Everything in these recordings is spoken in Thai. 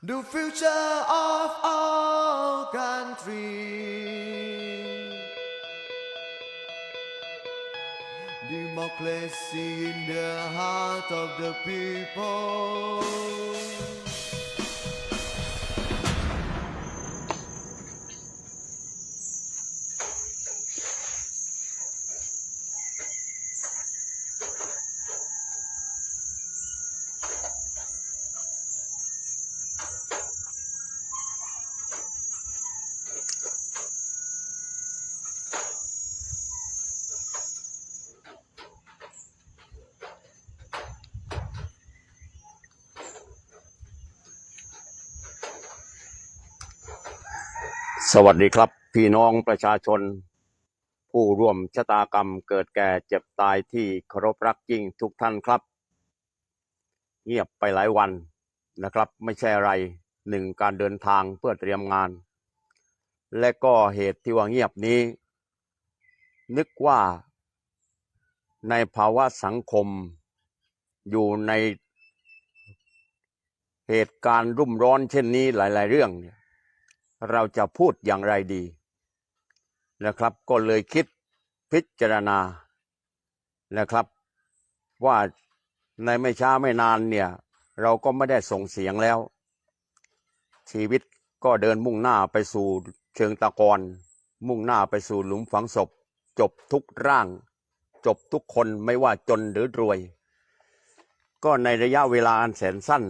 The future of our country. Democracy in the heart of the people. สวัสดีครับ พี่น้องประชาชน ผู้ร่วมชะตากรรมเกิดแก่เจ็บตายที่เคารพรักยิ่งทุกท่านครับ เงียบไปหลายวันนะครับ ไม่ใช่อะไรหนึ่งการเดินทางเพื่อเตรียมงาน และก็เหตุที่ว่าเงียบนี้ นึกว่า ในภาวะสังคม อยู่ในเหตุการณ์รุ่มร้อนเช่นนี้หลาย ๆ เรื่องเนี่ย เราจะพูดอย่างไรดีนะครับ ก็เลยคิดพิจารณานะครับ ว่าในไม่ช้าไม่นานเนี่ย เราก็ไม่ได้ส่งเสียงแล้ว ชีวิตก็เดินมุ่งหน้าไปสู่เชิงตะกอนมุ่งหน้าไปสู่หลุมฝังศพ จบทุกร่าง จบทุกคนไม่ว่าจนหรือรวย ก็ในระยะเวลาอันแสนสั้น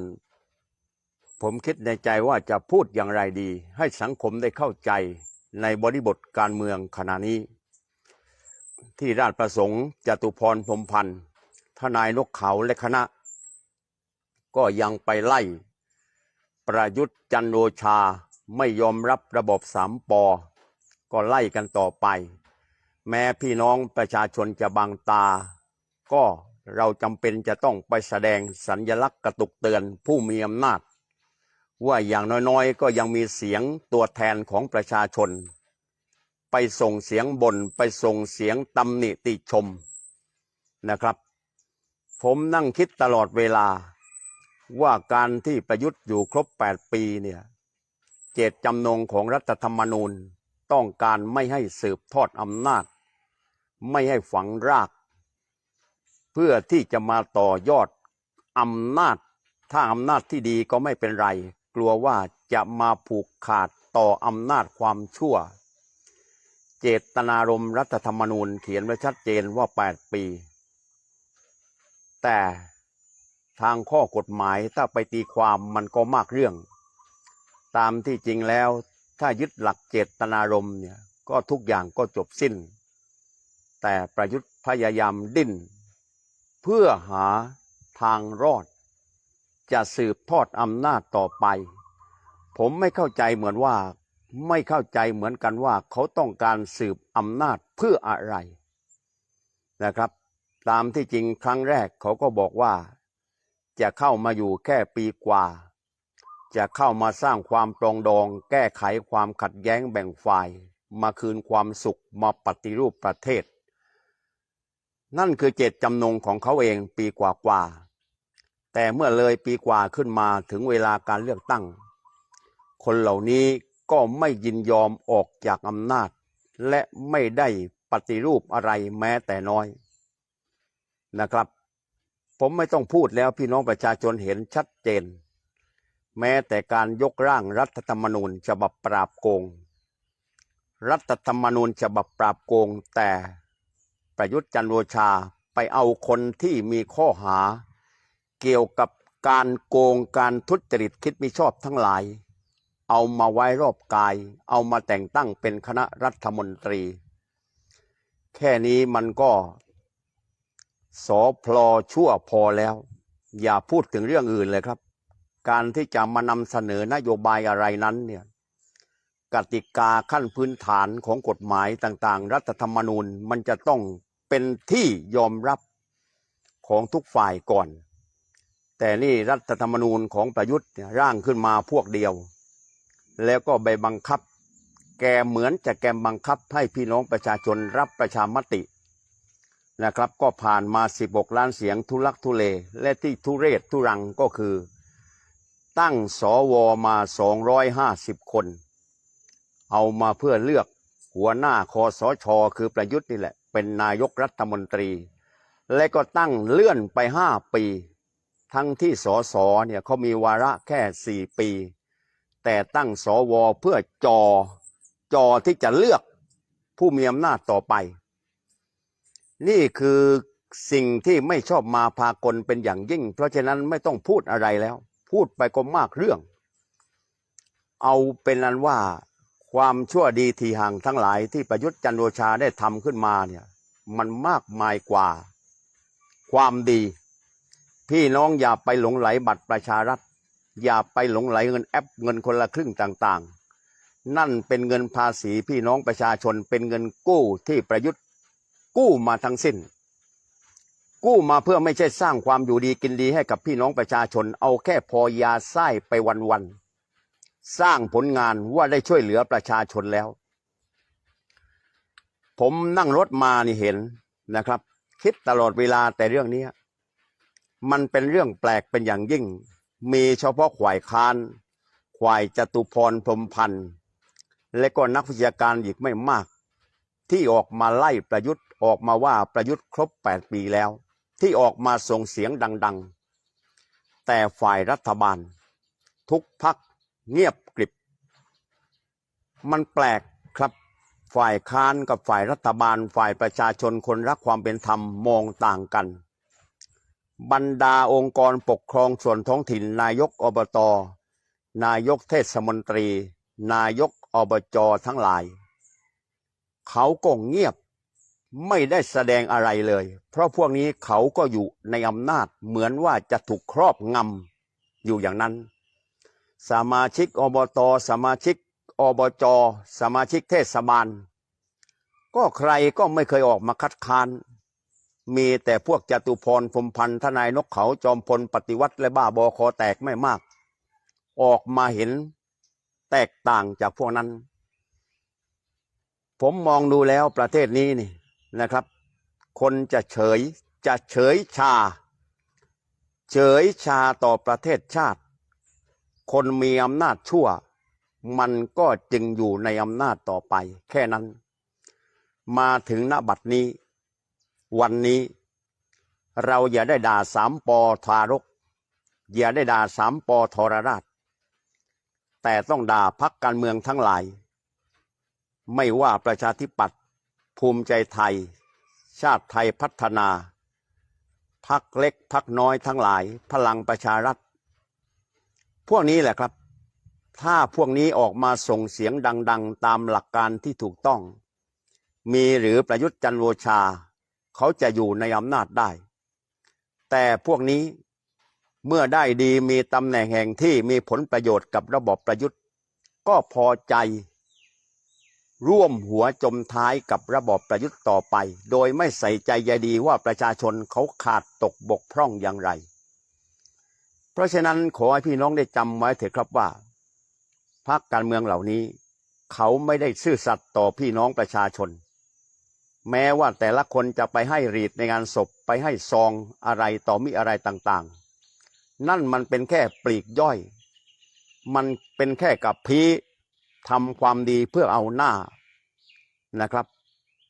ผมคิดในใจว่าจะพูดอย่างไรดี ให้สังคมได้เข้าใจในบริบทการเมืองขณะนี้ ที่ราชประสงค์จตุพรพรมพันธ์ทนายนกเขาและคณะ ก็ยังไปไล่ ประยุทธ์จันโอชาไม่ยอมรับระบบสามปอ ก็ไล่กันต่อไป แม้พี่น้องประชาชนจะบังตา ก็เราจำเป็นจะต้องไปแสดงสัญญลักษณ์กระตุกเตือนผู้มีอำนาจ ว่าอย่างน้อยๆ ก็ยังมีเสียงตัวแทนของประชาชน ไปส่งเสียงบน่นไปส่งเสียงตำหนิติชมนะครับ ผมนั่งคิดตลอดเวลา ว่าการที่ประยุทธ์อยู่ครบ 8 ปีเนี่ยเจตจำนงของรัฐธรรมนูญต้องการไม่ให้สืบทอดอำนาจ ไม่ให้ฝังราก เพื่อที่จะมาต่อยอดอำนาจ ถ้าอำนาจที่ดีก็ไม่เป็นไร ลัวว่าจะมาผูกขาดต่ออำนาจความชั่ว เจตนารมณ์รัฐธรรมนูญเขียนไว้ชัดเจนว่า 8 ปี แต่ทางข้อกฎหมายถ้าไปตีความมันก็มากเรื่อง ตามที่จริงแล้วถ้ายึดหลักเจตนารมณ์เนี่ยก็ทุกอย่างก็จบสิ้น แต่ประยุทธ์พยายามดิ้น เพื่อหาทางรอด จะสืบทอดอำนาจต่อไป ผมไม่เข้าใจเหมือนว่า ไม่เข้าใจเหมือนกันว่าเขาต้องการสืบอำนาจเพื่ออะไรนะครับ ตามที่จริงครั้งแรกเขาก็บอกว่า จะเข้ามาอยู่แค่ปีกว่า จะเข้ามาสร้างความปรองดอง แก้ไขความขัดแย้งแบ่งฝ่าย มาคืนความสุขมาปฏิรูปประเทศ นั่นคือเจตจำนงของเขาเองปีกว่าๆ แต่เมื่อเลยปีกว่าขึ้นมาถึงเวลาการเลือกตั้ง คนเหล่านี้ก็ไม่ยินยอมออกจากอำนาจ และไม่ได้ปฏิรูปอะไรแม้แต่น้อยนะครับ ผมไม่ต้องพูดแล้วพี่น้องประชาชนเห็นชัดเจน แม้แต่การยกร่างรัฐธรรมนูญฉบับปราบโกง รัฐธรรมนูญฉบับปราบโกง แต่ประยุทธ์จันทร์โอชาไปเอาคนที่มีข้อหา เกี่ยวกับการโกงการทุจริตคิดมิชอบทั้งหลาย เอามาไว้รอบกาย เอามาแต่งตั้งเป็นคณะรัฐมนตรี แค่นี้มันก็สอพลอชั่วพอแล้ว อย่าพูดถึงเรื่องอื่นเลยครับ การที่จะมานำเสนอนโยบายอะไรนั้นเนี่ยกติกาขั้นพื้นฐานของกฎหมายต่างๆ รัฐธรรมนูญมันจะต้องเป็นที่ยอมรับของทุกฝ่ายก่อน แต่นี่รัฐธรรมนูญของประยุทธ์ร่างขึ้นมาพวกเดียว แล้วก็ไปบังคับ แกเหมือนจะแกมบังคับให้พี่น้องประชาชนรับประชามตินะครับ ก็ผ่านมา 16 ล้านเสียงทุลักทุเล และที่ทุเรศทุรังก็คือ ตั้งสวมา 250 คน เอามาเพื่อเลือกหัวหน้าคอสชคือประยุทธ์นี่แหละ เป็นนายกรัฐมนตรี และก็ตั้งเลื่อนไปห้าปี ทั้งที่สสเนี่ยเขามีวาระแค่สี่ปี แต่ตั้งสวเพื่อจอจอที่จะเลือกผู้มีอำนาจต่อไป นี่คือสิ่งที่ไม่ชอบมาพากลเป็นอย่างยิ่ง เพราะฉะนั้นไม่ต้องพูดอะไรแล้ว พูดไปก็มากเรื่อง เอาเป็นนั้นว่าความชั่วดีทีห่างทั้งหลายที่ประยุทธ์จันทร์โอชาได้ทำขึ้นมาเนี่ยมันมากมายกว่า ความดี พี่น้องอย่าไปหลงไหลบัตรประชารัฐ อย่าไปหลงไหลเงินแอปเงินคนละครึ่งต่างๆ นั่นเป็นเงินภาษีพี่น้องประชาชนเป็นเงินกู้ที่ประยุทธ์กู้มาทั้งสิ้น กู้มาเพื่อไม่ใช่สร้างความอยู่ดีกินดีให้กับพี่น้องประชาชน เอาแค่พอยาไส้ไปวันๆสร้างผลงานว่าได้ช่วยเหลือประชาชนแล้ว ผมนั่งรถมานี่เห็นนะครับ คิดตลอดเวลาแต่เรื่องนี้ มันเป็นเรื่องแปลกเป็นอย่างยิ่ง มีเฉพาะข่ายคานข่ายจตุพรพรมพันธ์และก็นักวิชาการอีกไม่มาก ที่ออกมาไล่ประยุทธ์ออกมาว่าประยุทธ์ครบ 8 ปีแล้ว ที่ออกมาส่งเสียงดัง ๆ แต่ฝ่ายรัฐบาล ทุกพักเงียบกริบ มันแปลกครับ ฝ่ายค้านกับฝ่ายรัฐบาลฝ่ายประชาชนคนรักความเป็นธรรมมองต่างกัน บรรดาองค์กรปกครองส่วนท้องถิ่น นายกอบต นายกเทศมนตรี นายกอบจทั้งหลาย เขาก็เงียบไม่ได้แสดงอะไรเลย เพราะพวกนี้เขาก็อยู่ในอำนาจเหมือนว่าจะถูกครอบงำอยู่อย่างนั้น สมาชิกอบต สมาชิกอบจ สมาชิกเทศบาล ก็ใครก็ไม่เคยออกมาคัดค้าน มีแต่พวกจตุพรพรมพันธ์ทนายนกเขาจอมพลปฏิวัติและบ้าบอคอแตกไม่มาก ออกมาเห็นแตกต่างจากพวกนั้น ผมมองดูแล้วประเทศนี้นี่นะครับ คนจะเฉยจะเฉยชา เฉยชาต่อประเทศชาติ คนมีอำนาจชั่ว มันก็จึงอยู่ในอำนาจต่อไป แค่นั้น มาถึงณบัดนี้ วันนี้เราอย่าได้ด่าสามปอทารก อย่าได้ด่าสามปอทรราช แต่ต้องด่าพักการเมืองทั้งหลาย ไม่ว่าประชาธิปัตย์ภูมิใจไทย ชาติไทยพัฒนา พักเล็กพักน้อยทั้งหลาย พลังประชารัฐ พวกนี้แหละครับ ถ้าพวกนี้ออกมาส่งเสียงดัง ๆ ตามหลักการที่ถูกต้อง มีหรือประยุทธ์จันทร์โอชา เขาจะอยู่ในอำนาจได้ แต่พวกนี้เมื่อได้ดีมีตำแหน่งแห่งที่มีผลประโยชน์กับระบบประยุทธ์ ก็พอใจ ร่วมหัวจมท้ายกับระบบประยุทธ์ต่อไป โดยไม่ใส่ใจใยดีว่าประชาชนเขาขาดตกบกพร่องอย่างไร เพราะฉะนั้นขอให้พี่น้องได้จำไว้เถอะครับว่าพรรคการเมืองเหล่านี้ เขาไม่ได้ซื่อสัตย์ต่อพี่น้องประชาชน แม้ว่าแต่ละคนจะไปให้รีดในงานศพไปให้ซองอะไรต่อมิอะไรต่างๆ นั่นมันเป็นแค่ปลีกย่อย มันเป็นแค่กับพีทำความดีเพื่อเอาหน้านะครับ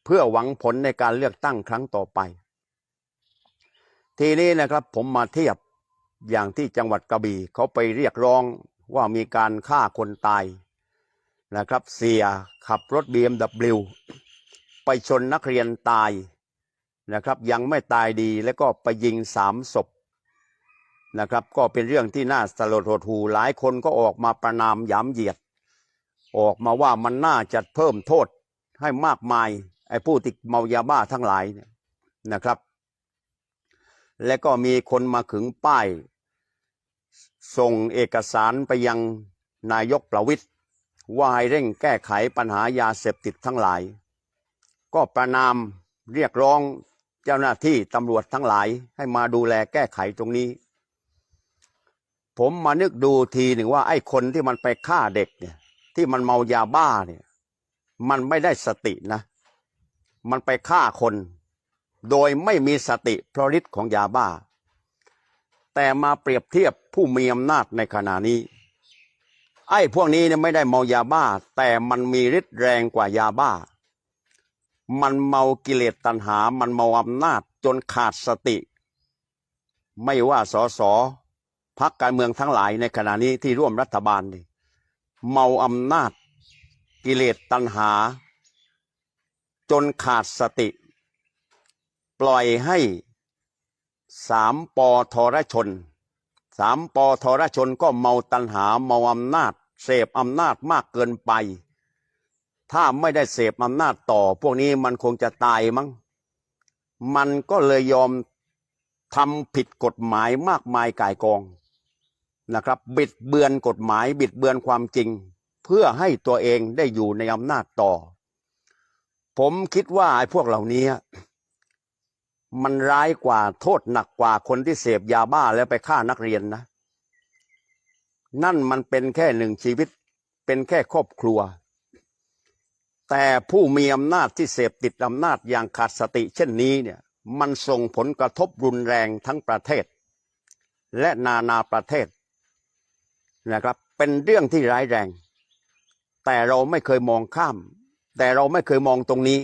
เพื่อหวังผลในการเลือกตั้งครั้งต่อไป ทีนี้นะครับผมมาเทียบอย่างที่จังหวัดกระบี่เขาไปเรียกร้องว่ามีการฆ่าคนตายนะครับ เสียขับรถ BMW ไปชนนักเรียนตายนะครับ ยังไม่ตายดีแล้วก็ไปยิงสามศพนะครับ ก็เป็นเรื่องที่น่าสลดหดหูหลายคนก็ออกมาประนามยามเหยียด ออกมาว่ามันน่าจะเพิ่มโทษให้มากมายไอ้ผู้ติดเมายาบ้าทั้งหลายเนี่ยนะครับ และก็มีคนมาขึงป้าย ส่งเอกสารไปยังนายกประวิตยว่าให้เร่งแก้ไขปัญหายาเสพติดทั้งหลาย ก็ประนามเรียกร้องเจ้าหน้าที่ตำรวจทั้งหลายให้มาดูแลแก้ไขตรงนี้ ผมมานึกดูทีหนึ่งว่าไอ้คนที่มันไปฆ่าเด็กเนี่ย ที่มันเมายาบ้าเนี่ย มันไม่ได้สตินะ มันไปฆ่าคน โดยไม่มีสติเพราะฤทธิ์ของยาบ้า แต่มาเปรียบเทียบผู้มีอำนาจในขณะนี้ไอ้พวกนี้เนี่ยไม่ได้เมายาบ้า แต่มันมีฤทธิ์แรงกว่ายาบ้า มันเมากิเลสตัณหา มันเมาอำนาจจนขาดสติ ไม่ว่าสสพักการเมืองทั้งหลายในขณะนี้ที่ร่วมรัฐบาลนี่เมาอำนาจกิเลสตัณหา จนขาดสติ ปล่อยให้สามปอทรชนสามปอทรชนก็เมาตัณหาเมาอำนาจ เสพอำนาจมากเกินไป ถ้าไม่ได้เสพอำนาจต่อ พวกนี้มันคงจะตายมั้ง มันก็เลยยอมทำผิดกฎหมายมากมายก่ายกองนะครับ บิดเบือนกฎหมาย บิดเบือนความจริง เพื่อให้ตัวเองได้อยู่ในอำนาจต่อ ผมคิดว่าไอ้พวกเหล่านี้ มันร้ายกว่าโทษหนักกว่าคนที่เสพยาบ้าแล้วไปฆ่านักเรียนนะ นั่นมันเป็นแค่หนึ่งชีวิต เป็นแค่ครอบครัว แต่ผู้มีอำนาจที่เสพติดอำนาจอย่างขาดสติเช่นนี้เนี่ยมันส่งผลกระทบรุนแรงทั้งประเทศ และนานาประเทศนะครับเป็นเรื่องที่ร้ายแรง แต่เราไม่เคยมองข้าม แต่เราไม่เคยมองตรงนี้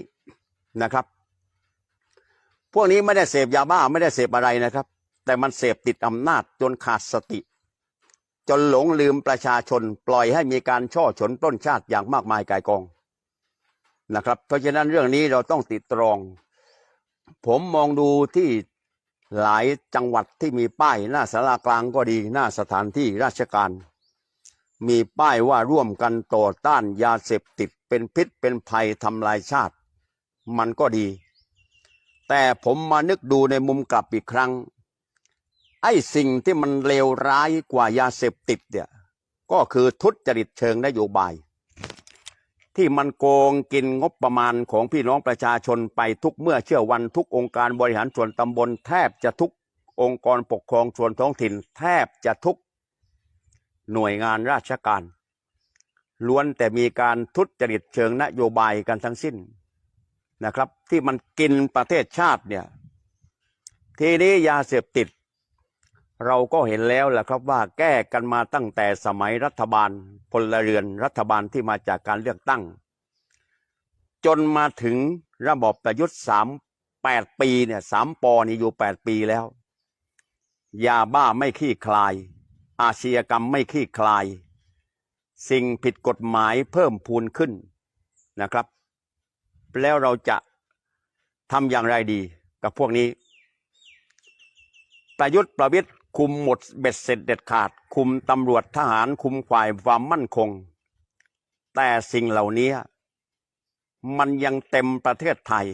นะครับ พวกนี้ไม่ได้เสพยาบ้าไม่ได้เสพอะไรนะครับ แต่มันเสพติดอำนาจจนขาดสติ จนหลงลืมประชาชนปล่อยให้มีการช่อฉนปล้นชาติอย่างมากมายกายกอง นะครับ เพราะฉะนั้นเรื่องนี้เราต้องติดตรอง ผมมองดูที่หลายจังหวัดที่มีป้ายหน้าสารากลางก็ดีหน้าสถานที่ราชการ มีป้ายว่าร่วมกันต่อต้านยาเสพติดเป็นพิษเป็นภัยทำลายชาติ มันก็ดี แต่ผมมานึกดูในมุมกลับอีกครั้ง ไอ้สิ่งที่มันเลวร้ายกว่ายาเสพติดเนี่ยก็คือทุจริตเชิงนโยบาย ที่มันโกงกินงบประมาณของพี่น้องประชาชนไปทุกเมื่อเชื่อวันทุกองค์การบริหารส่วนตำบล แทบจะทุกองค์กรปกครองส่วนท้องถิ่น แทบจะทุกหน่วยงานราชการ ล้วนแต่มีการทุจริตเชิงนโยบายกันทั้งสิ้นนะครับ ที่มันกินประเทศชาติเนี่ย ทีนี้ยาเสพติด เราก็เห็นแล้วแหละครับว่าแก้กันมาตั้งแต่สมัยรัฐบาลพลเรือนรัฐบาลที่มาจากการเลือกตั้ง จนมาถึงระบอบประยุทธ์สามแปดปีเนี่ยสามปอนี่อยู่แปดปีแล้วยาบ้าไม่ขี้คลาย อาชญากรรมไม่ขี้คลาย สิ่งผิดกฎหมายเพิ่มพูนขึ้นนะครับ แล้วเราจะทำอย่างไรดีกับพวกนี้ ประยุทธ์ประวิทย์ คุมหมดเบ็ดเสร็จเด็ดขาด คุมตำรวจทหารคุมฝ่ายความมั่นคง แต่สิ่งเหล่านี้มันยังเต็มประเทศไทย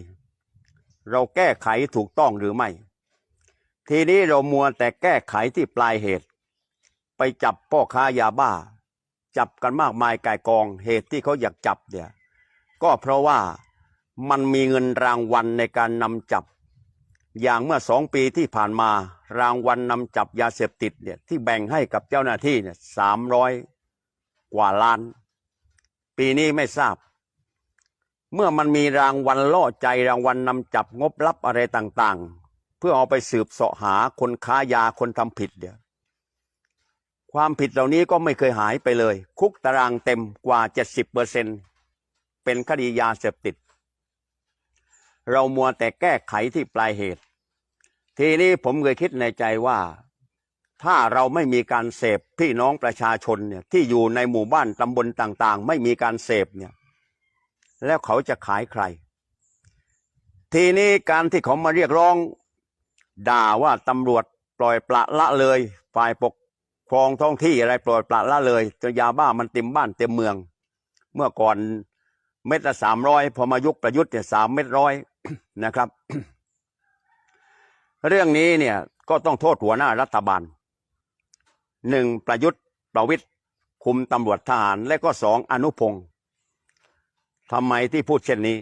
เราแก้ไขถูกต้องหรือไม่ ทีนี้เรามัวแต่แก้ไขที่ปลายเหตุ ไปจับพ่อค้ายาบ้า จับกันมากมายกายกองเหตุที่เขาอยากจับเนี่ยก็เพราะว่ามันมีเงินรางวัลในการนำจับ อย่างเมื่อสองปีที่ผ่านมารางวัลนำจับยาเสพติดเนี่ยที่แบ่งให้กับเจ้าหน้าที่เนี่ยสามร้อยกว่าล้าน ปีนี้ไม่ทราบ เมื่อมันมีรางวัลล่อใจรางวัลนำจับงบลับอะไรต่างๆ เพื่อเอาไปสืบเสาะหาคนค้ายาคนทำผิดเนี่ยความผิดเหล่านี้ก็ไม่เคยหายไปเลย คุกตารางเต็มกว่าเจ็ดสิบเปอร์เซ็นเป็นคดียาเสพติด เรามัวแต่แก้ไขที่ปลายเหตุ ทีนี้ผมเคยคิดในใจว่า ถ้าเราไม่มีการเสพพี่น้องประชาชนเนี่ยที่อยู่ในหมู่บ้านตำบลต่าง ๆ ไม่มีการเสพเนี่ย แล้วเขาจะขายใคร ทีนี้การที่เขามาเรียกร้อง ด่าว่าตำรวจปล่อยปละละเลย ฝ่ายปกครองท้องที่อะไรปล่อยปละละเลยจนยาบ้ามันเต็มบ้านเต็มเมือง เมื่อก่อนเม็ดละสามร้อยพอมายุคประยุทธ์เนี่ยสามเม็ดร้อย นะครับ เรื่องนี้เนี่ยก็ต้องโทษหัวหน้ารัฐบาลหนึ่งประยุทธ์ประวิทย์คุมตำรวจทหาร และก็สองอนุพงศ์ทำไมที่พูดเช่นนี้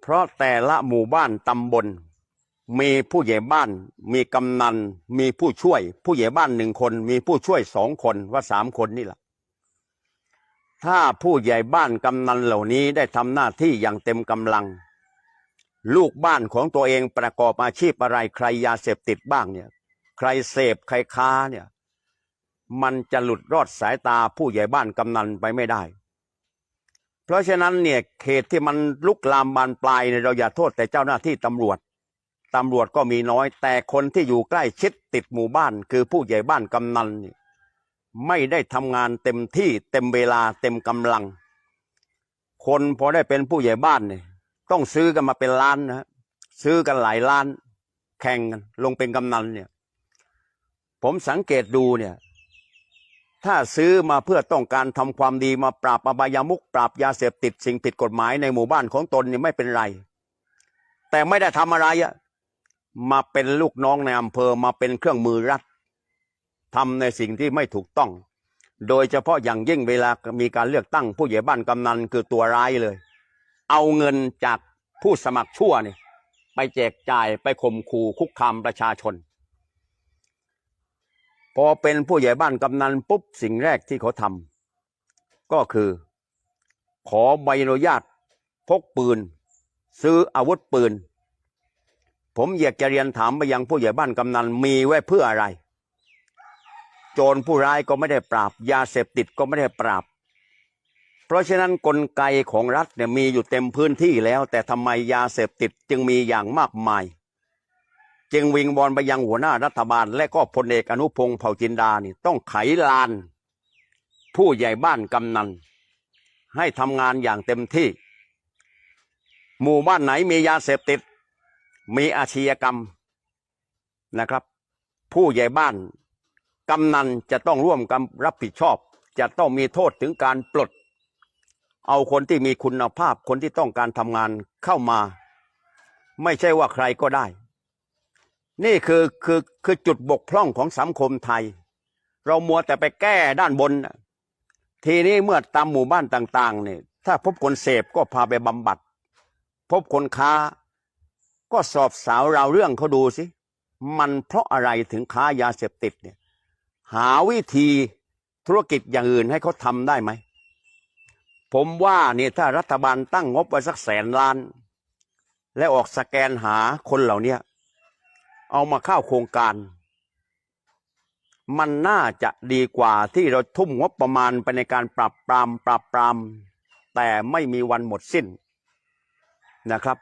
เพราะแต่ละหมู่บ้านตำบล มีผู้ใหญ่บ้าน มีกำนัน มีผู้ช่วย ผู้ใหญ่บ้านหนึ่งคน มีผู้ช่วยสองคนว่าสามคนนี่แหละถ้าผู้ใหญ่บ้านกำนันเหล่านี้ได้ทำหน้าที่อย่างเต็มกำลัง ลูกบ้านของตัวเองประกอบอาชีพอะไร ใครยาเสพติดบ้างเนี่ย ใครเสพใครค้าเนี่ย มันจะหลุดรอดสายตาผู้ใหญ่บ้านกำนันไปไม่ได้ เพราะฉะนั้นเนี่ยเขตที่มันลุกลามบานปลายเนี่ยเราอย่าโทษแต่เจ้าหน้าที่ตำรวจตำรวจก็มีน้อย แต่คนที่อยู่ใกล้ชิดติดหมู่บ้าน คือผู้ใหญ่บ้านกำนันนี่ไม่ได้ทำงานเต็มที่เต็มเวลาเต็มกำลัง คนพอได้เป็นผู้ใหญ่บ้านเนี่ย ต้องซื้อกันมาเป็นล้านนะ ซื้อกันหลายล้าน แข่งกันลงเป็นกำนันเนี่ย ผมสังเกตดูเนี่ย ถ้าซื้อมาเพื่อต้องการทำความดีมาปราบอบายามุกปราบยาเสพติดสิ่งผิดกฎหมายในหมู่บ้านของตนนี่ไม่เป็นไร แต่ไม่ได้ทำอะไรอะมาเป็นลูกน้องในอำเภอมาเป็นเครื่องมือรัฐทำในสิ่งที่ไม่ถูกต้อง โดยเฉพาะอย่างยิ่งเวลามีการเลือกตั้งผู้ใหญ่บ้านกำนันคือตัวร้ายเลย เอาเงินจากผู้สมัครชั่วเนี่ยไปแจกจ่ายไปข่มขู่คุกคามประชาชน พอเป็นผู้ใหญ่บ้านกำนันปุ๊บสิ่งแรกที่เขาทำก็คือ ขอใบอนุญาตพกปืน ซื้ออาวุธปืน ผมอยากจะเรียนถามไปยังผู้ใหญ่บ้านกำนันมีไว้เพื่ออะไร โจรผู้ร้ายก็ไม่ได้ปราบ ยาเสพติดก็ไม่ได้ปราบ เพราะฉะนั้นกลไกของรัฐเนี่ยมีอยู่เต็มพื้นที่แล้ว แต่ทำไมยาเสพติดจึงมีอย่างมากมาย จึงวิงบอลไปยังหัวหน้ารัฐบาล และก็พลเอกอนุพงศ์เผ่าจินดานี่ต้องไขลาน ผู้ใหญ่บ้านกำนัน ให้ทำงานอย่างเต็มที่ หมู่บ้านไหนมียาเสพติด มีอาชญากรรมนะครับ ผู้ใหญ่บ้านกำนันจะต้องร่วมกันรับผิดชอบ จะต้องมีโทษถึงการปลด เอาคนที่มีคุณภาพคนที่ต้องการทำงานเข้ามา ไม่ใช่ว่าใครก็ได้ นี่คือคือคือจุดบกพร่องของสังคมไทย เรามัวแต่ไปแก้ด้านบน ทีนี้เมื่อตามหมู่บ้านต่าง ๆ เนี่ย ถ้าพบคนเสพก็พาไปบำบัด พบคนค้า ก็สอบสาวราวเรื่องเขาดูสิ มันเพราะอะไรถึงค้ายาเสพติดเนี่ย หาวิธีธุรกิจอย่างอื่นให้เขาทำได้ไหม ผมว่าเนี่ยถ้ารัฐบาลตั้งงบไว้สักแสนล้าน และออกสแกนหาคนเหล่านี้เอามาเข้าโครงการ มันน่าจะดีกว่าที่เราทุ่มงบประมาณไปในการปรับปรามปรับปรามแต่ไม่มีวันหมดสิ้นนะครับ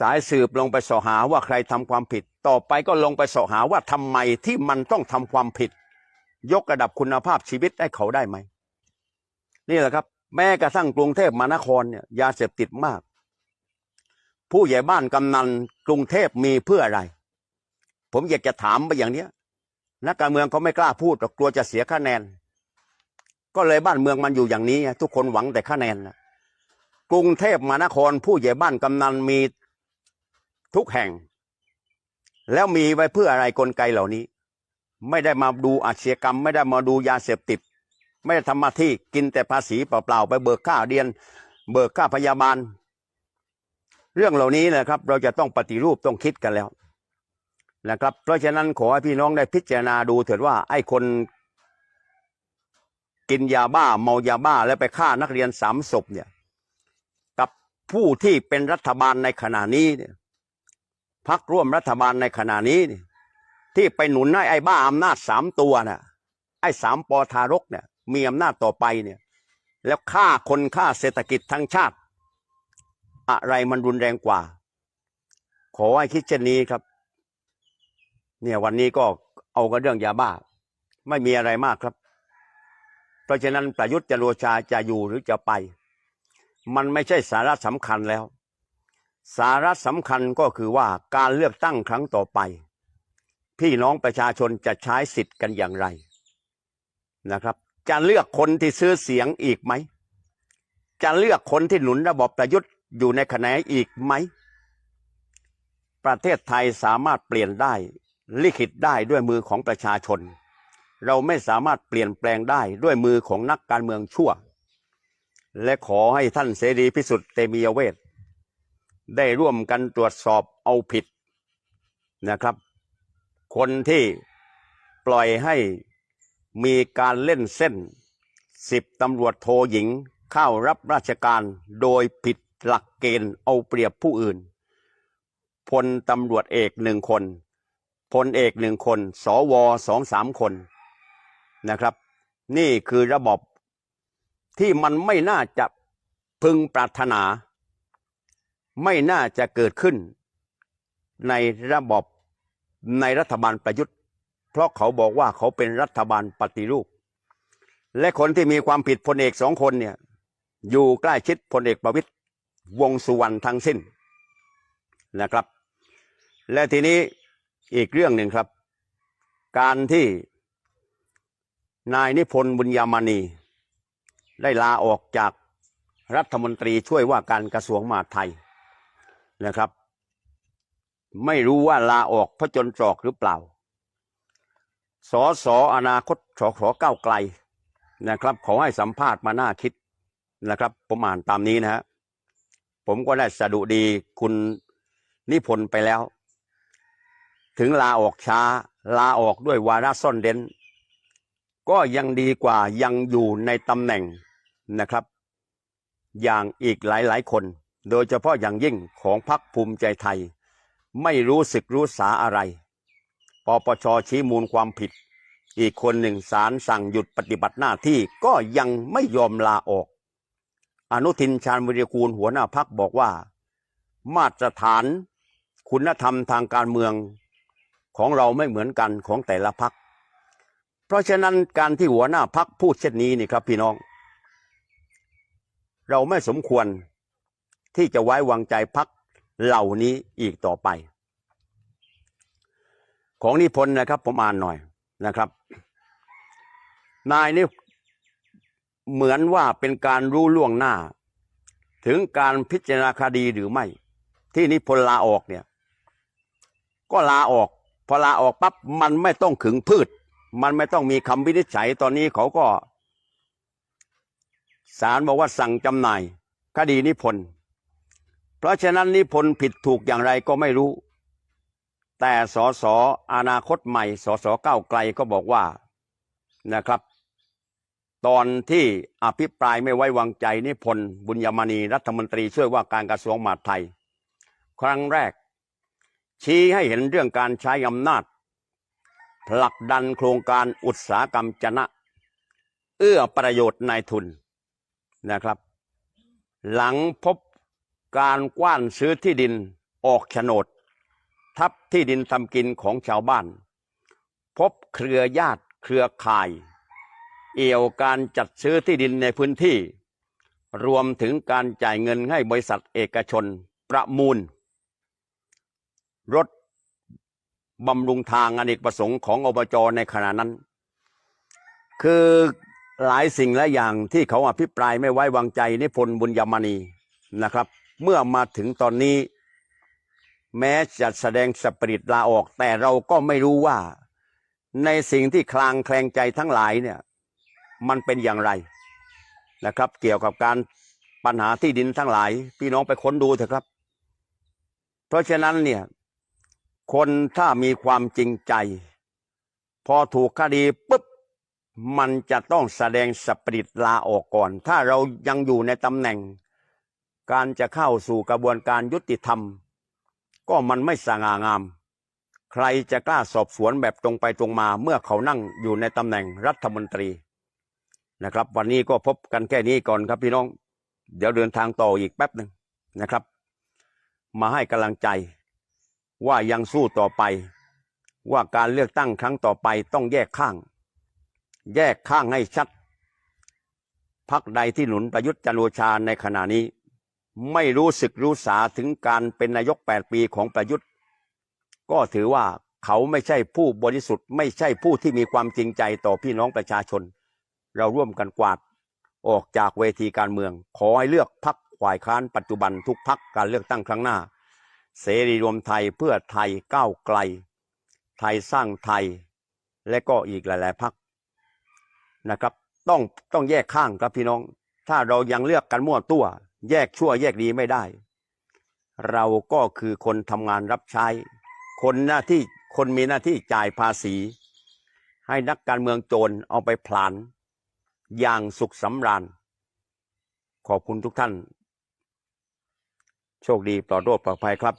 สายสืบลงไปสาะหาว่าใครทำความผิด ต่อไปก็ลงไปสาะหาว่าทำไมที่มันต้องทำความผิด ยกระดับคุณภาพชีวิตให้เขาได้ไหมนี่แหละครับ แม้กระทั่งกรุงเทพมหานครเนี่ยยาเสพติดมาก ผู้ใหญ่บ้านกำนันกรุงเทพมีเพื่ออะไร ผมอยากจะถามไปอย่างเนี้ยนักการเมืองเขาไม่กล้าพูดหรอกกลัวจะเสียคะแนน ก็เลยบ้านเมืองมันอยู่อย่างนี้ ทุกคนหวังแต่คะแนนนะกรุงเทพมหานคร ผู้ใหญ่บ้านกำนันมีทุกแห่ง แล้วมีไว้เพื่ออะไรกลไกเหล่านี้ ไม่ได้มาดูอาชญากรรม ไม่ได้มาดูยาเสพติด ไม่ได้ทำหน้าที่กินแต่ภาษีเปล่าๆไปเบิกค่าเรียน เบิกค่าพยาบาล เรื่องเหล่านี้นะครับ เราจะต้องปฏิรูปต้องคิดกันแล้วนะครับ เพราะฉะนั้นขอให้พี่น้องได้พิจารณาดูเถิดว่าไอ้คนกินยาบ้าเมายาบ้าแล้วไปฆ่านักเรียนสามศพเนี่ย กับผู้ที่เป็นรัฐบาลในขณะนี้เนี่ยพักร่วมรัฐบาลในขณะนี้เนี่ยที่ไปหนุนให้ไอ้บ้าอำนาจสามตัวน่ะไอ้สามปอทารกเนี่ย มีอำนาจต่อไปเนี่ย แล้วฆ่าคนฆ่าเศรษฐกิจทั้งชาติ อะไรมันรุนแรงกว่า ขอให้คิดเช่นนี้ครับ เนี่ยวันนี้ก็เอากันเรื่องยาบ้า ไม่มีอะไรมากครับ เพราะฉะนั้นประยุทธ์จะโรชาจะอยู่หรือจะไป มันไม่ใช่สาระสำคัญแล้ว สาระสำคัญก็คือว่าการเลือกตั้งครั้งต่อไปพี่น้องประชาชนจะใช้สิทธิ์กันอย่างไรนะครับ จะเลือกคนที่ซื้อเสียงอีกไหม จะเลือกคนที่หนุนระบบประยุทธ์อยู่ในคะแนนอีกไหม ประเทศไทยสามารถเปลี่ยนได้ ลิขิตได้ด้วยมือของประชาชน เราไม่สามารถเปลี่ยนแปลงได้ด้วยมือของนักการเมืองชั่ว และขอให้ท่านเสรีพิสุทธิ์เตมียเวทได้ร่วมกันตรวจสอบเอาผิดนะครับ คนที่ปล่อยให้ มีการเล่นเส้นสิบตำรวจโทหญิงเข้ารับราชการโดยผิดหลักเกณฑ์เอาเปรียบผู้อื่น พลตำรวจเอกหนึ่งคน พลเอกหนึ่งคน สวสองสามคนนะครับ นี่คือระบบที่มันไม่น่าจะพึงปรารถนา ไม่น่าจะเกิดขึ้น ในระบบในรัฐบาลประยุทธ์ เพราะเขาบอกว่าเขาเป็นรัฐบาลปฏิรูป และคนที่มีความผิดพลเอกสองคนเนี่ย อยู่ใกล้ชิดพลเอกประวิตยวงสุวรรณทั้งสิ้นนะครับ และทีนี้อีกเรื่องหนึ่งครับ การที่นายนิพนธ์บุญยามณีได้ลาออกจากรัฐมนตรีช่วยว่าการกระทรวงมหาดไทยนะครับ ไม่รู้ว่าลาออกเพราะจนตรอกหรือเปล่า สอสออนาคตสอสอก้าวไกลนะครับขอให้สัมภาษณ์มาหน่าคิดนะครับ ผมอ่านตามนี้นะฮะผมก็ได้สะดุดีคุณนิพนธ์ไปแล้ว ถึงลาออกช้า ลาออกด้วยวาระซ่อนเร้นก็ยังดีกว่ายังอยู่ในตำแหน่งนะครับ อย่างอีกหลายๆ คน โดยเฉพาะอย่างยิ่งของพรรคภูมิใจไทย ไม่รู้สึกรู้สาอะไร ปปชชี้มูลความผิด อีกคนหนึ่งศาลสั่งหยุดปฏิบัติหน้าที่ก็ยังไม่ยอมลาออก อนุทินชาญวิริกูลหัวหน้าพักบอกว่า มาตรฐาน คุณธรรมทางการเมืองของเราไม่เหมือนกันของแต่ละพัก เพราะฉะนั้นการที่หัวหน้าพักพูดเช่นนี้นี่ครับ พี่น้อง เราไม่สมควรที่จะไว้วางใจพักเหล่านี้อีกต่อไป ของนิพนธ์นะครับ ผมอ่านหน่อยนะครับ นายนี่เหมือนว่าเป็นการรู้ล่วงหน้า ถึงการพิจารณาคดีหรือไม่ ที่นิพนธ์ลาออกเนี่ย ก็ลาออกพอลาออกปั๊บมันไม่ต้องขึงพืช มันไม่ต้องมีคำวินิจฉัยตอนนี้เขาก็ศาลบอกว่าสั่งจำหน่าย คดีนิพนธ์เพราะฉะนั้นนิพนธ์ผิดถูกอย่างไรก็ไม่รู้ แต่สสอนาคตใหม่สสก้าวไกลก็บอกว่านะครับ ตอนที่อภิปรายไม่ไว้วางใจนิพนธ์บุญยมณีรัฐมนตรีช่วยว่าการกระทรวงมหาดไทย ครั้งแรก ชี้ให้เห็นเรื่องการใช้อำนาจ ผลักดันโครงการอุตสาหกรรมจนะ เอื้อประโยชน์นายทุนนะครับ หลังพบการกว้านซื้อที่ดินออกโฉนด ทับที่ดินทำกินของชาวบ้าน พบเครือญาติเครือข่าย เอี่ยวการจัดซื้อที่ดินในพื้นที่ รวมถึงการจ่ายเงินให้บริษัทเอกชนประมูล รถบำรุงทางอเนกประสงค์ของอบจในขณะนั้น คือหลายสิ่งหลายอย่างที่เขาอภิปรายไม่ไว้วางใจนิพนธ์บุญยมณีนะครับ เมื่อมาถึงตอนนี้ แม้จะแสดงสปริตลาออก แต่เราก็ไม่รู้ว่า ในสิ่งที่คลางแคลงใจทั้งหลายเนี่ย มันเป็นอย่างไรนะครับ เกี่ยวกับการปัญหาที่ดินทั้งหลาย พี่น้องไปค้นดูเถอะครับ เพราะฉะนั้นเนี่ย คนถ้ามีความจริงใจ พอถูกคดีปุ๊บมันจะต้องแสดงสปริตลาออกก่อน ถ้าเรายังอยู่ในตำแหน่ง การจะเข้าสู่กระบวนการยุติธรรม ก็มันไม่สง่างาม ใครจะกล้าสอบสวนแบบตรงไปตรงมาเมื่อเขานั่งอยู่ในตำแหน่งรัฐมนตรีนะครับ วันนี้ก็พบกันแค่นี้ก่อนครับพี่น้อง เดี๋ยวเดินทางต่ออีกแป๊บหนึ่งนะครับ มาให้กำลังใจว่ายังสู้ต่อไป ว่าการเลือกตั้งครั้งต่อไปต้องแยกข้าง แยกข้างให้ชัดพักใดที่หนุนประยุทธ์จันโอชาในขณะนี้ ไม่รู้สึกรู้สาถึงการเป็นนายกแปดปีของประยุทธ์ ก็ถือว่าเขาไม่ใช่ผู้บริสุทธิ์ ไม่ใช่ผู้ที่มีความจริงใจต่อพี่น้องประชาชน เราร่วมกันกวาดออกจากเวทีการเมือง ขอให้เลือกพักฝ่ายค้านปัจจุบันทุกพักการเลือกตั้งครั้งหน้า เสรีรวมไทยเพื่อไทยก้าวไกล ไทยสร้างไทย และก็อีกหลาย ๆพักนะครับ ต้องต้องแยกข้างครับพี่น้อง ถ้าเรายังเลือกกันมั่วตัว แยกชั่วแยกดีไม่ได้ เราก็คือคนทำงานรับใช้ คนหน้าที่คนมีหน้าที่จ่ายภาษี ให้นักการเมืองโจรเอาไปผลาน อย่างสุขสำราญ ขอบคุณทุกท่าน โชคดีปลอดโรคปลอดภัยครับ